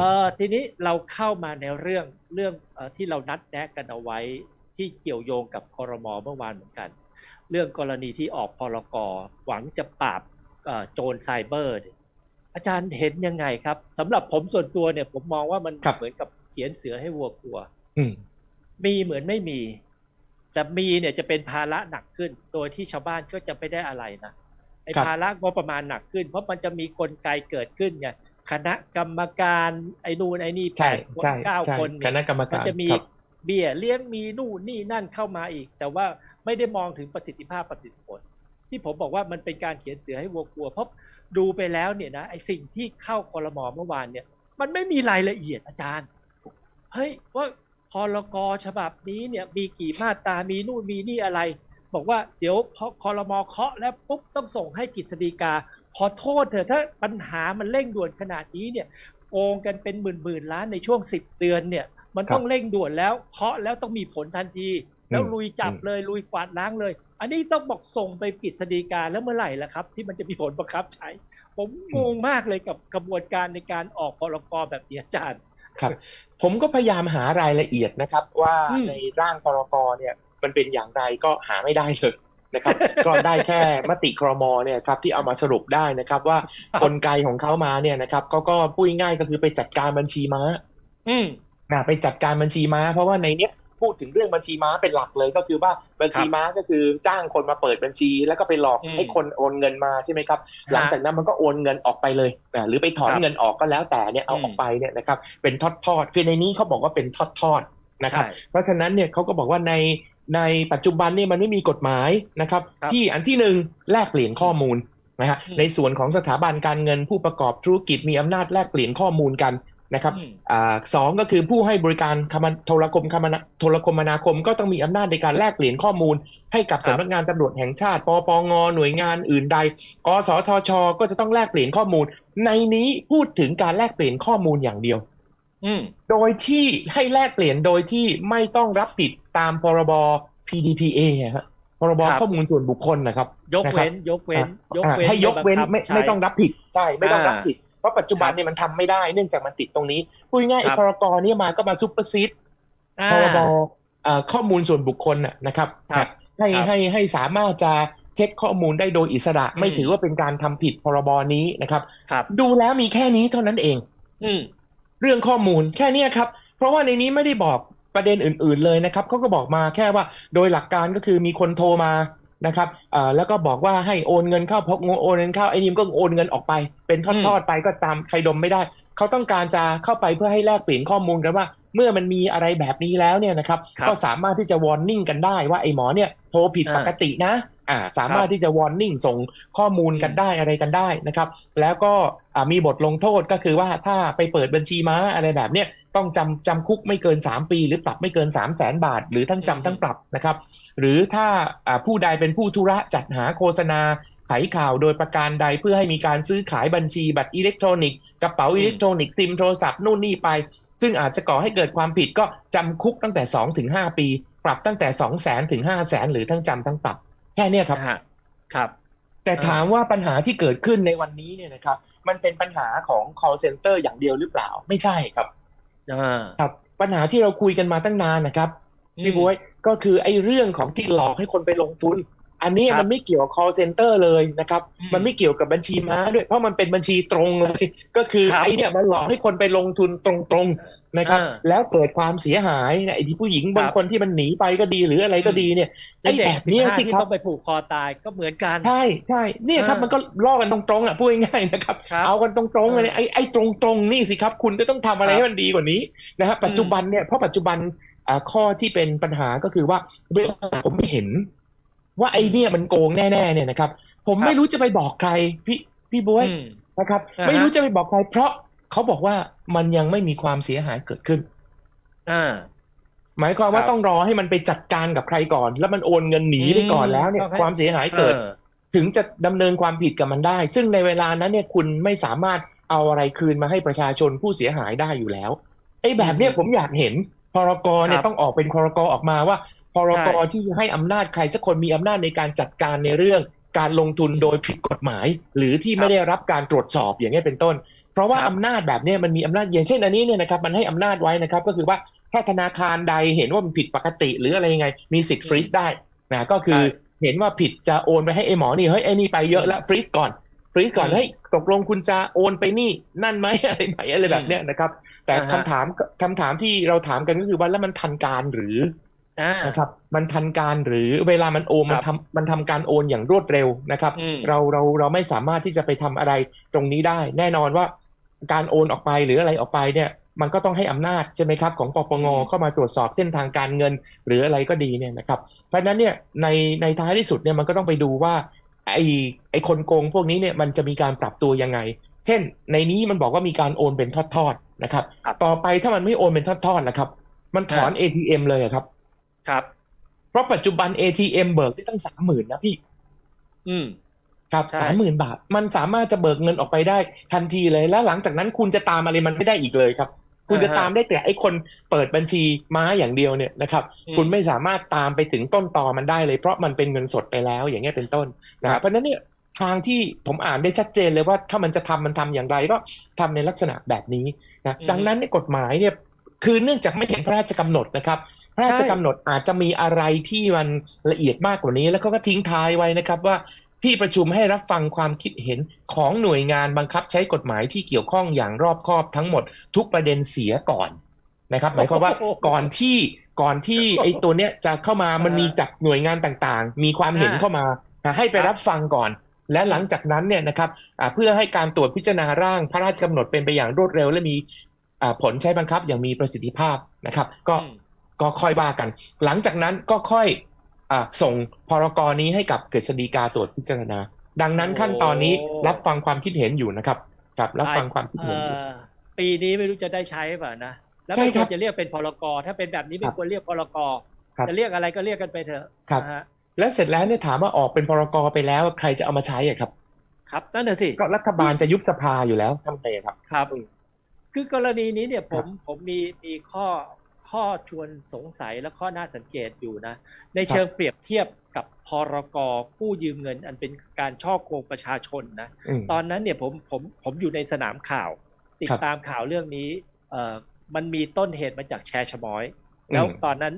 เออทีนี้เราเข้ามาในเรื่องเรื่องเออที่เรานัดแนะกันเอาไว้ที่เกี่ยวโยงกับคอรมอเมื่อวานเหมือนกัน เรื่องกรณีที่ออกพรกหวังจะปราบเอ่อโจรไซเบอร์เนี่ยอาจารย์เห็นยังไงครับสำหรับผมส่วนตัวเนี่ย ผมมองว่ามันครับเหมือนกับเขียนเสือให้วัวกลัวอืมมีเหมือนไม่มี แต่มีเนี่ยจะเป็นภาระหนักขึ้น โดยที่ชาวบ้านก็จะไม่ได้อะไรนะไอ้ครับภาระงบประมาณหนักขึ้น เพราะมันจะมีกลไกเกิดขึ้นไง คณะกรรมการไอ้นู่นไอ้นี่แปใช่ดคนใช่เก้าใช่คนคเนี่ยณะกรรมมันการจะมีครับเบี้ยเลี้ยงมีนู่นนี่นั่นเข้ามาอีก แต่ว่าไม่ได้มองถึงประสิทธิภาพประสิทธิผล ที่ผมบอกว่ามันเป็นการเขียนเสือให้วัวกลัวเพราะดูไปแล้วเนี่ยนะไอ้สิ่งที่เข้าคอรมอเมื่อวานเนี่ย มันไม่มีรายละเอียดอาจารย์เฮ้ยว่าพรกฉบับนี้เนี่ยมีกี่มาตรามีนู่นมีนี่อะไร บอกว่าเดี๋ยวพอคอรมอเคาะแล้วปุ๊บต้องส่งให้กฤษฎีกา ขอโทษเถอะถ้าปัญหามันเร่งด่วนขนาดนี้เนี่ยโกงกันเป็นหมื่นหมื่นๆล้านในช่วงสิบเดือนเนี่ย มันต้องเร่งด่วนแล้วเคาะแล้วต้องมีผลทันที แล้วลุยจับเลยลุยกวาดล้างเลย อันนี้ต้องบอกส่งไปกฤษฎีกาแล้วเมื่อไหร่ล่ะครับ ที่มันจะมีผลบังคับใช้ ผมงงมากเลยกับกระบวนการในการออกพรกแบบนี้อาจารย์ครับผมก็พยายามหารายละเอียดนะครับ ว่าอืมในร่างพรกเนี่ยมันเป็นอย่างไรก็หาไม่ได้เลย นะครับ ก็ได้แค่มติครมเนี่ยครับที่เอามาสรุปได้นะครับว่ากลไกของเขามาเนี่ยนะครับเขาก็พูดง่ายๆก็คือไปจัดการบัญชีม้า อืมนะไปจัดการบัญชีม้า เพราะว่าในเนี้ยพูดถึงเรื่องบัญชีม้าเป็นหลักเลยก็คือว่าบัญชีม้าก็คือจ้างคนมาเปิดบัญชี แล้วก็ไปหลอกอืมให้คนโอนเงินมาใช่ไหมครับ หลังจากนั้นมันก็โอนเงินออกไปเลยอ่าหรือไปถอนครับเงินออกก็แล้วแต่เนี่ยเอาอืมออกไปเนี่ยนะครับเป็นทอดทอดๆคือในนี้เขาบอกว่าเป็นทอดทอดๆนะครับใช่เพราะฉะนั้นเนี่ยเขาก็บอกว่าใน ในปัจจุบันเนี่ยมันไม่มีกฎหมายนะครับครับที่อันที่หนึ่งแลกเปลี่ยนข้อมูลนะฮะอืมในส่วนของสถาบันการเงินผู้ประกอบธุรกิจมีอำนาจแลกเปลี่ยนข้อมูลกันนะครับอืมอ่าสองก็คือผู้ให้บริการคมนาโทรคมคมนาโทรคมนาคมก็ต้องมีอำนาจในการแลกเปลี่ยนข้อมูล ให้กับครับสำนักงานตำรวจแห่งชาติ ปปง หน่วยงานอื่นใด กสทช ก็จะต้องแลกเปลี่ยนข้อมูล ในนี้พูดถึงการแลกเปลี่ยนข้อมูลอย่างเดียวอืม โดยที่ให้แลกเปลี่ยนโดยที่ไม่ต้องรับผิดตามพรบ PDPA ฮะพรบครับข้อมูลส่วนบุคคลนะครับ ยกเว้น ยกเว้น ยกอ่าเว้นให้ยกเว้นบัคับไม่ใช้ไม่ต้องรับผิดใช่ไม่ต้องอ่ารับผิด เพราะปัจจุบันครับเนี่ยมันทำไม่ได้เนื่องจากมันติดตรงนี้พูดง่ายๆครัไอ้บพรกเนี่ยมาก็มาซุปเปอร์ซีดอ่าพรบเอ่อข้อมูลส่วนบุคคลน่ะนะครับครับให้ครับให้ให้สามารถจะเช็คข้อมูลได้โดยอิสระ ไม่อืมถือว่าเป็นการทำผิดพรบนี้นะครับครับ ดูแล้วมีแค่นี้เท่านั้นเองอืม เรื่องข้อมูลแค่เนี้ยครับ เพราะว่าในนี้ไม่ได้บอกประเด็นอื่น ๆเลยนะครับเขาก็บอกมาแค่ว่าโดยหลักการก็คือมีคนโทรมานะครับอ่าแล้วก็บอกว่าให้โอนเงินเข้าพกโอนเงินเข้าไอ้นี่มนก็โอนเงินออกไป เป็นทอดๆไปก็ตามใครดมไม่ได้ เขาต้องการจะเข้าไปเพื่อให้แลกเปลี่ยนข้อมูลกันว่า เมื่อมันมีอะไรแบบนี้แล้วเนี่ยนะครับครับก็สามารถที่จะวอร์นิ่งกันได้ว่าไอ้หมอเนี่ยโทรผิดอ่าปกตินะ อ่าสามารถที่จะวอร์นิ่งส่งข้อมูลกันได้อะไรกันได้นะครับ แล้วก็อ่ามีบทลงโทษก็คือว่าถ้าไปเปิดบัญชีม้าอะไรแบบเนี้ยต้องจำจำคุกไม่เกิน 3 ปี หรือปรับไม่เกิน 3 0 0แสนบาท หรือทั้งจำทั้งปรับนะครับ หรือถ้าอ่าผู้ใดเป็นผู้ธุระจัดหาโฆษณาขายข่าวโดยประการใดเพื่อให้มีการซื้อขายบัญชีบัตรอิเล็กทรอนิกส์กระเป๋าอิเล็กทรอนิกส์ซิมโทรศัพท์นู่นนี่ไป ซึ่งอาจจะก่อให้เกิดความผิดก็จำคุกตั้งแต่2ถึง5ปี ปรับตั้งแต่ 2 0 0แสนถึง5 0 0แสนหรือทั้งจำทั้งปรับ แค่เนี้ยครับฮะครับ แต่ถามว่าปัญหาที่เกิดขึ้นในวันนี้เนี่ยนะครับ มันเป็นปัญหาของ call center อย่างเดียวหรือเปล่า ไม่ใช่ครับอ่าครับปัญหาที่เราคุยกันมาตั้งนานนะครับพี่บวยก็คือไอ้เรื่องของที่หลอกให้คนไปลงทุน อันนี้ครับมันไม่เกี่ยวกับ call center เลยนะครับอืมมันไม่เกี่ยวกับบัญชีม้าด้วย เพราะมันเป็นบัญชีตรงเลย ก็คือครับไอ้เนี่ยมันหลอกให้คนไปลงทุนตรงๆนะครับอ่าแล้วเกิดความเสียหายนะไอ้ที่ผู้หญิงครับบางคนที่มันหนีไปก็ดีหรืออะไรก็ดีเนี่ยไอ้เด็กแบบเนี้ย15สิที่ครับต้องไปผูกคอตายก็เหมือนกัน ใช่ใช่เนี่ยครับอ่ามัมันก็ล่อกันตรงๆอะพูดง่ายๆนะครับครับ เอากันตรงๆเลยไอ้ไอ้ตรงๆนี่สิครับ คุณก็ต้องทำอะไรครับให้มันดีกว่านี้นะฮะปัจจุบันเนี่ยเพราะปัจจุบันอ่าข้อที่เป็นปัญหาก็คือว่าเวลาผมไม่เห็น ว่าไอ้เนี่ยมันโกงแน่ๆเนี่ยนะครับ ผมครับไม่รู้จะไปบอกใครพี่พี่บ๊วยอืมนะครับอ่าฮะไม่รู้จะไปบอกใคร เพราะเขาบอกว่ามันยังไม่มีความเสียหายเกิดขึ้นอ่าหมายความว่าครับต้องรอให้มันไปจัดการกับใครก่อน แล้วมันโอนเงินหนีไปก่อนแล้วเนี่ยต้องให้ความเสียหายเกิดออถึงจะดำเนินความผิดกับมันได้ ซึ่งในเวลานั้นเนี่ยคุณไม่สามารถเอาอะไรคืนมาให้ประชาชนผู้เสียหายได้อยู่แล้วไอ้แบบเนี้ยอืมผมอยากเห็นพรกเนี่คยรับต้องออกเป็นพรกออกมาว่า พรกใช่ที่ให้อำนาจใครสักคนมีอำนาจในการจัดการในเรื่องการลงทุนโดยผิดกฎหมาย หรือที่ครับไม่ได้รับการตรวจสอบอย่างนี้ยเป็นต้น เพราะว่าครับอำนาจแบบเนี้ยมันมีอำนาจอย่างเช่นอันนี้เนี่ยนะครับมันให้อำนาจไว้นะครับก็คือว่าถ้าธนาคารใดเห็นว่ามันผิดปกติหรืออะไรยังไง มีสิทธิ์ฟรีซได้นะก็คือใช่เห็นว่าผิดจะโอนไปให้ไอ้หมอนี่เฮ้ยไอ้นี่ไปเยอะละฟรีซก่อนฟรีซก่อนอืมเฮ้ยตกลงคุณจะโอนไปนี่นั่นไหมอะไรไหมอะไรแบบเนี้ยนะครับ แต่อ่าฮะคำถามคำถามที่เราถามกันก็คือว่าแล้วมันทันการหรืออ่า นะครับมันทันการหรือเวลามันโอนมันครับทำมันทำการโอนอย่างรวดเร็วนะครับอืมเราเราเราไม่สามารถที่จะไปทำอะไรตรงนี้ได้ แน่นอนว่าการโอนออกไปหรืออะไรออกไปเนี่ยมันก็ต้องให้อำนาจใช่ไหมครับของปปงอืมเข้ามาตรวจสอบเส้นทางการเงิน หรืออะไรก็ดีเนี่ยนะครับเพราะฉะนั้นเนี่ยในในท้ายที่สุดเนี่ยมันก็ต้องไปดูว่าไอ้ไอ้คนโกงพวกนี้เนี่ยมันจะมีการปรับตัวยังไง เช่น ในนี้มันบอกว่ามีการโอนเป็นทอดๆนะครับครับต่อไปถ้ามันไม่โอนเป็นทอดๆล่ะครับ มันถอน ATM เลยอะครับ ครับ เพราะปัจจุบัน ATM เบิกได้ตั้งสามหมื่นนะพี่ อืม ครับใช่สามหมื่นบาท มันสามารถจะเบิกเงินออกไปได้ทันทีเลย แล้วหลังจากนั้นคุณจะตามอะไรมันไม่ได้อีกเลยครับ คุณจะอ่าฮะตามได้แต่ไอ้คนเปิดบัญชีม้าอย่างเดียวเนี่ยนะครับอืมคุณไม่สามารถตามไปถึงต้นตอมันได้เลย เพราะมันเป็นเงินสดไปแล้ว อย่างเงี้ยเป็นต้นนะคครัรับบเพราะฉะนั้นเนี่ยทางที่ผมอ่านได้ชัดเจนเลยว่าถ้ามันจะทำมันทำอย่างไรก็ทำในลักษณะแบบนี้นะดังนั้นในยกฎหมายเนี่ยคือเนื่องจากไม่เห็นพระราชกำหนดนะครับ พระราชกำหนดอาจจะมีอะไรที่มันละเอียดมากกว่านี้ แล้วเขาก็ทิ้งท้ายไว้นะครับว่าที่ประชุมให้รับฟังความคิดเห็นของหน่วยงานบังคับใช้กฎหมายที่เกี่ยวข้องอย่างรอบคอบทั้งหมดทุกประเด็นเสียก่อนนะครับหมายความว่าโอ้โหก่อนที่ก่อนที่ไอ้ตัวเนี้ยจะเข้ามามันมีจากหน่วยงานต่างๆ มีความเห็นอ่าเข้ามานะให้ไปครับรับฟังก่อน และหลังจากนั้นเนี่ยนะครับอ่าเพื่อให้การตรวจพิจารณาร่างพระราชกำหนดเป็นไปอย่างรวดเร็ว และมีอ่าผลใช้บังคับอย่างมีประสิทธิภาพนะครับ ก็อืม ก็ค่อยว่ากัน หลังจากนั้นก็ค่อยอาส่งพรกรนี้ให้กับกฤษฎีกาตรวจพิจารณา ดังนั้นโอ้ขั้นตอนนี้รับฟังความคิดเห็นอยู่นะครับครับรับฟังความคิดเอ่เห็นอยู่อปีนี้ไม่รู้จะได้ใช้เปล่านะแล้วใช่ไม่คครับวรจะเรียกเป็นพรกถ้าเป็นแบบนี้ไม่ครับควรเรียกพรกครับจะเรียกอะไรก็เรียกกันไปเถอะครับนะฮะแล้วเสร็จแล้วเนี่ยถามว่าออกเป็นพรกรไปแล้วใครจะเอามาใช้อะครับ ครับนั่นน่ะสิก็รัฐบาลจะยุบสภาอยู่แล้วทำไงอะครับ ครับ คือกรณีนี้เนี่ยผมผมมีมีข้อ ข้อชวนสงสัยและข้อน่าสังเกตอยู่นะ ในเชิงเปรียบเทียบกับพรกกู้ยืมเงิน อันเป็นการช่อโกงประชาชนนะอืมตอนนั้นเนี่ยผมผมผมอยู่ในสนามข่าว ติดครับตามข่าวเรื่องนี้เอ่อมันมีต้นเหตุมาจากแชร์ชะมอย แล้วอืมตอนนั้น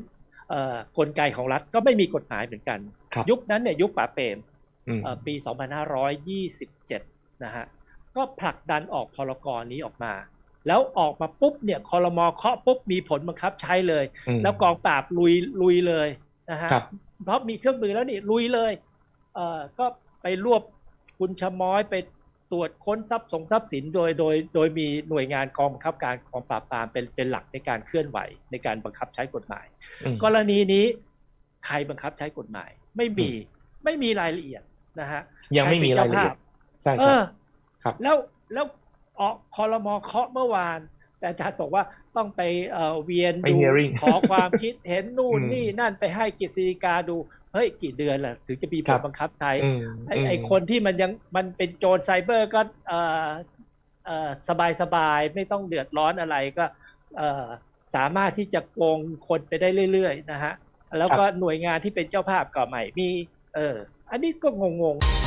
เอ่อกลไกของรัฐก็ไม่มีกฎหมายเหมือนกันครับยุคนั้นเนี่ยยุคป๋าเปรมอืมเอ่อปี 2527 นะฮะก็ผลักดันออกพรกรนี้ออกมา แล้วออกมาปุ๊บเนี่ยคอรมอเคาะปุ๊บมีผลบังคับใช้เลยอืมแล้วกองปราบลุยลุยเลยนะฮะครับเพราะมีเครื่องมือแล้วนี่ลุยเลยเอ่อก็ไปรวบคุณชะม้อยไปตรวจค้นทรัพย์สงทรัพย์สินโดยโดยโดยมีหน่วยงานกองบังคับการกองปราบปรามเป็นเป็นหลักในการเคลื่อนไหวในการบังคับใช้กฎหมายอืมกรณีนี้ใครบังคับใช้กฎหมาย ไม่มีไม่มีรายละเอียดนะฮะยังไม่มีรายละเอียดใช่เอครับอครับแล้วแล้ว ออกคอรมอเคาะเมื่อวาน แต่อาจารย์บอกว่าต้องไปเอ่อเวียนไปดู hearing ขอความคิดเห็นนู่นอืมนี่นั่นไปให้กฤษฎีกาดูเฮ้ยกี่เดือนล่ะถึงจะมีผครัลบบังคับใช้อืมไอ้อืมไอ้คนที่มันยังมันเป็นโจรไซเบอร์ก็เอ่อเอ่อสบายสบายๆไม่ต้องเดือดร้อนอะไรก็เอ่อสามารถที่จะโกงคนไปได้เรื่อยๆนะฮะ แล้วก็หน่วยงานที่เป็นเจ้าภาพก็ใหม่มี เออ อันนี้ก็งงๆ